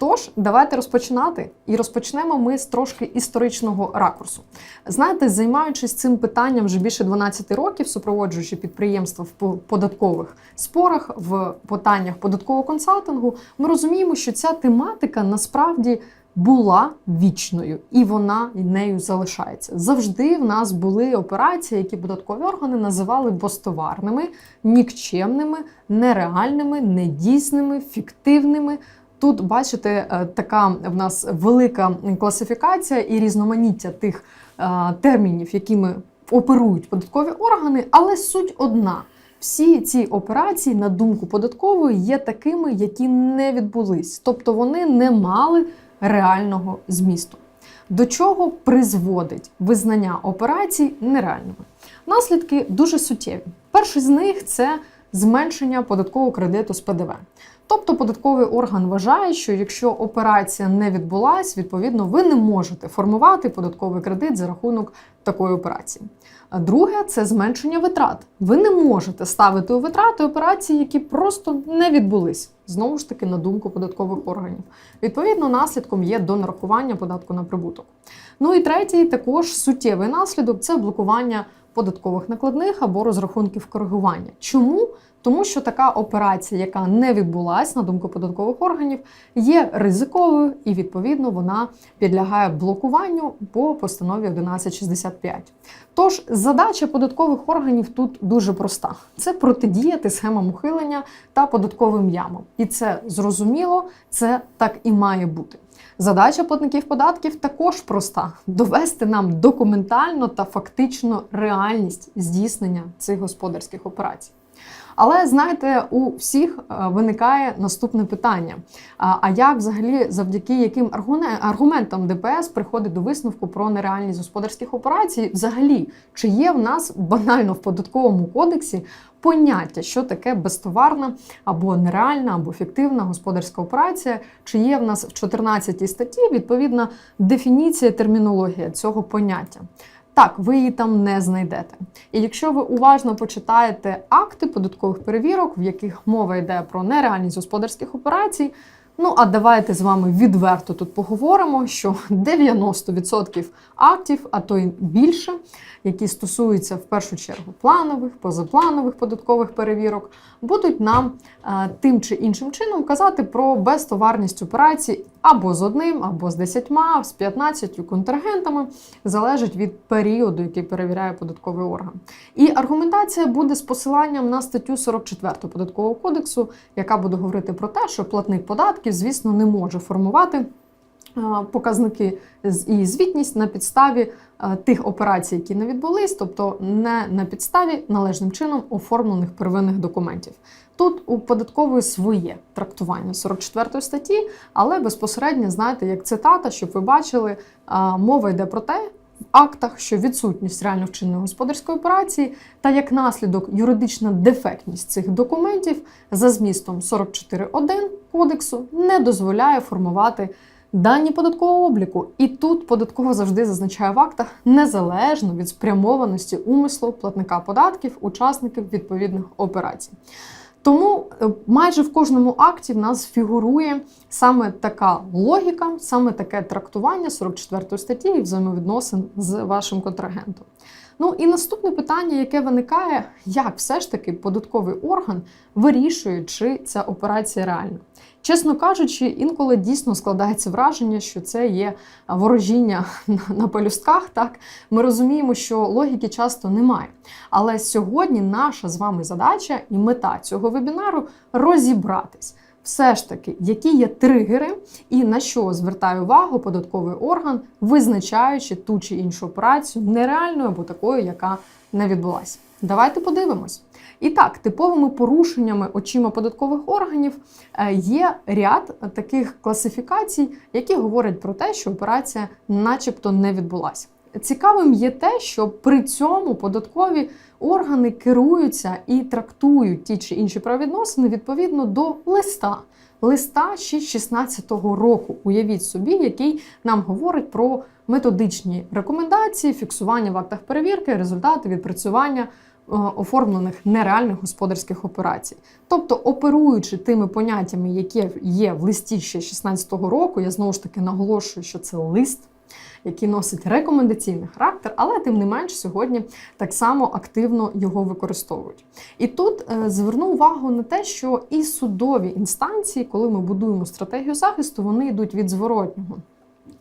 Тож, давайте розпочинати. І розпочнемо ми з трошки історичного ракурсу. Знаєте, займаючись цим питанням вже більше 12 років, супроводжуючи підприємства в податкових спорах, в питаннях податкового консалтингу, ми розуміємо, що ця тематика насправді була вічною, і вона нею залишається. Завжди в нас були операції, які податкові органи називали бостоварними, нікчемними, нереальними, недійсними, фіктивними. Тут бачите, е, така в нас велика класифікація і різноманіття тих е, термінів, якими оперують податкові органи, але суть одна. Всі ці операції, на думку податкової, є такими, які не відбулись, тобто вони не мали реального змісту. До чого призводить визнання операцій нереальними? Наслідки дуже суттєві. Перший з них це зменшення податкового кредиту з ПДВ. Тобто податковий орган вважає, що якщо операція не відбулась, відповідно ви не можете формувати податковий кредит за рахунок такої операції. А друге це зменшення витрат. Ви не можете ставити у витрати операції, які просто не відбулись. Знову ж таки, на думку податкових органів. Відповідно, наслідком є донарахування податку на прибуток. Ну і третій, також суттєвий наслідок це блокування податкових накладних або розрахунків коригування. Чому? Тому що така операція, яка не відбулась, на думку податкових органів, є ризиковою і відповідно вона підлягає блокуванню по постанові 1165. Тож задача податкових органів тут дуже проста: це протидіяти схемам ухилення та податковим ямам. І це зрозуміло, це так і має бути. Задача платників податків також проста: довести нам документально та фактично реальність здійснення цих господарських операцій. Але знаєте, у всіх е, виникає наступне питання: а як взагалі завдяки яким аргументам ДПС приходить до висновку про нереальність господарських операцій? Взагалі, чи є в нас банально в податковому кодексі поняття, що таке безтоварна або нереальна, або фіктивна господарська операція? Чи є в нас в 14 статті відповідна дефініція термінологія цього поняття? Так, ви її там не знайдете. І якщо ви уважно почитаєте акти податкових перевірок, в яких мова йде про нереальність господарських операцій, ну а давайте з вами відверто тут поговоримо, що 90% актів, а то й більше, які стосуються в першу чергу планових, позапланових податкових перевірок, будуть нам е, тим чи іншим чином казати про безтоварність операцій або з одним, або з десятьма, з 15 контрагентами, залежить від періоду, який перевіряє податковий орган. І аргументація буде з посиланням на статтю 44 податкового кодексу, яка буде говорити про те, що платник податків, звісно, не може формувати. Е, Показники і звітність на підставі е, тих операцій, які не відбулись, тобто не на підставі належним чином оформлених первинних документів. Тут у податкової своє трактування 44 статті, але безпосередньо знаєте, як цитата, щоб ви бачили, мова йде про те. В актах, що відсутність реально вчиненої господарської операції та як наслідок юридична дефектність цих документів за змістом 44.1 кодексу не дозволяє формувати дані податкового обліку. І тут податково завжди зазначає в актах незалежно від спрямованості умислу платника податків, учасників відповідних операцій. Тому е, майже в кожному акті в нас фігурує саме така логіка, саме таке трактування 44 статті і взаємовідносин з вашим контрагентом. Ну і наступне питання, яке виникає, як все ж таки податковий орган вирішує, чи ця операція реальна. Чесно кажучи, інколи дійсно складається враження, що це є ворожіння на- пелюстках. Так ми розуміємо, що логіки часто немає. Але сьогодні наша з вами задача і мета цього вебінару розібратись. Все ж таки, які є тригери і на що звертає увагу податковий орган, визначаючи ту чи іншу операцію нереальною або такою, яка не відбулася. Давайте подивимось. І так, типовими порушеннями очима податкових органів е, є ряд таких класифікацій, які говорять про те, що операція, начебто, не відбулася. Цікавим є те, що при цьому податкові органи керуються і трактують ті чи інші правовідносини відповідно до листа. Листа ще 16-го року, уявіть собі, який нам говорить про методичні рекомендації, фіксування в актах перевірки, результати відпрацювання оформлених нереальних господарських операцій. Тобто, оперуючи тими поняттями, які є в листі ще 16-го року, я знову ж таки наголошую, що це лист. Який носить рекомендаційний характер, але тим не менш сьогодні так само активно його використовують. І тут е, зверну увагу на те, що і судові інстанції, коли ми будуємо стратегію захисту, вони йдуть від зворотнього.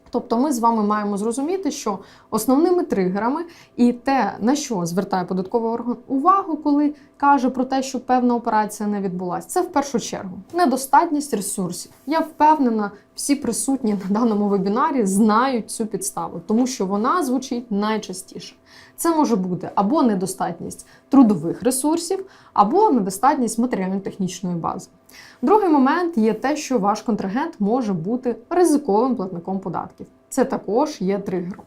Тобто ми з вами маємо зрозуміти, що основними тригерами і те, на що звертає податковий орган увагу, коли каже про те, що певна операція не відбулася, це в першу чергу недостатність ресурсів. Я впевнена, всі присутні на даному вебінарі знають цю підставу, тому що вона звучить найчастіше. Це може бути або недостатність трудових ресурсів, або недостатність матеріально-технічної бази. Другий момент є те, що ваш контрагент може бути ризиковим платником податків. Це також є тригером.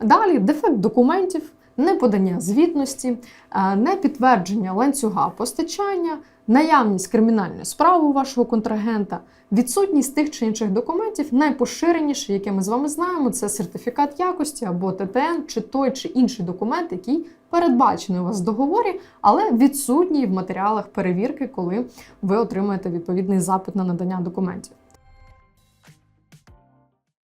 Далі дефект документів, неподання звітності, е, непідтвердження ланцюга постачання, наявність кримінальної справи у вашого контрагента, відсутність тих чи інших документів, найпоширеніше, яке ми з вами знаємо, це сертифікат якості або ТТН, чи той чи інший документ, який передбачений у вас в договорі, але відсутній в матеріалах перевірки, коли ви отримаєте відповідний запит на надання документів.